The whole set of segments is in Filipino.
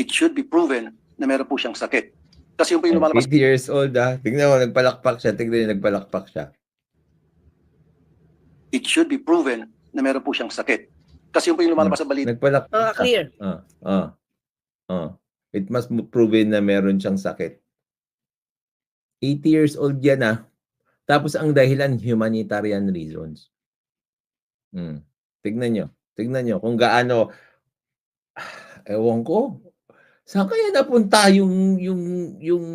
it should be proven na meron po siyang sakit. Kasi yung po yung lumalabas 80 years old ah. Tingnan mo, nagpalakpak siya. Tingnan niyo, nagpalakpak siya. it should be proven na meron po siyang sakit. Kasi yung po yung lumalabas sa balita, Nagpalakpak Ah, siya. clear. Ah, ah, ah. It must mo- proven na meron siyang sakit. 80 years old yan ah. Tapos ang dahilan, humanitarian reasons. Hmm. Tignan nyo. Tignan nyo kung gaano, ewan ko, saan kaya napunta yung, yung, yung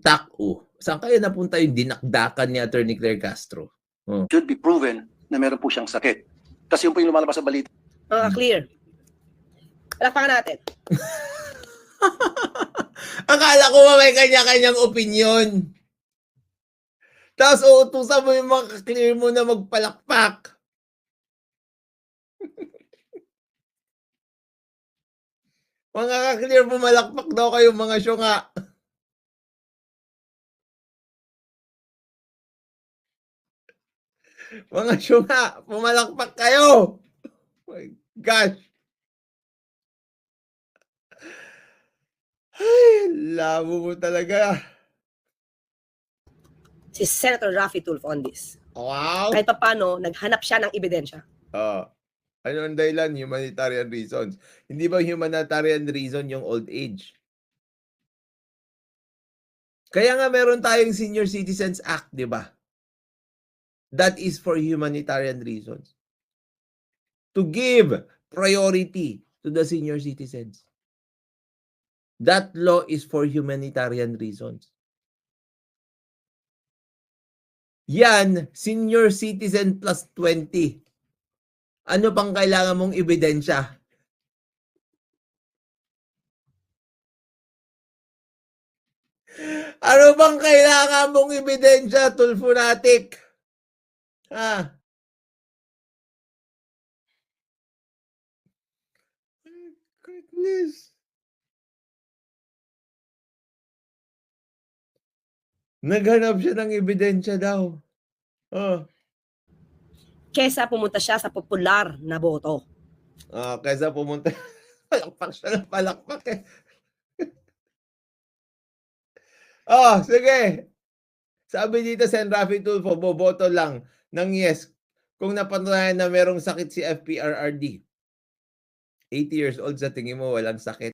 TACO? Saan kaya napunta yung dinakdakan ni Attorney Claire Castro? should be proven na meron po siyang sakit. Kasi yung po yung lumalabas sa balita, Ah, clear. Palakpakan natin. Akala ko ba may kanya-kanyang opinion? Tapos uutusan mo yung mga clear mo na magpalakpak. mga ka-clear pumalakpak daw kayo mga syunga. mga syunga, pumalakpak kayo. Oh my gosh. Ay, labo mo talaga. Si Senator Raffy Tulfo on this. Wow. Kahit pa paano, naghanap siya ng ebidensya. Ah. Ano ang dahilan? Humanitarian reasons. Hindi ba humanitarian reason yung old age? Kaya nga meron tayong Senior Citizens Act, di ba? That is for humanitarian reasons. To give priority to the senior citizens. That law is for humanitarian reasons. Yan, senior citizen plus 20. Ano pang kailangan mong ebidensya? Ano bang kailangan mong ebidensya, Tulfunatic? Ha? My goodness. Naghanap siya ng ebidensya daw. Oh. Kesa pumunta siya sa popular na boto. Ah, kaysa pumunta, palakpak siya ng palakpak eh. oh, sige. Sabi dito Sen Rafi Tulfo, boboto lang ng yes kung napatunayan na merong sakit si FPRRD. 80 years old sa tingin mo walang sakit.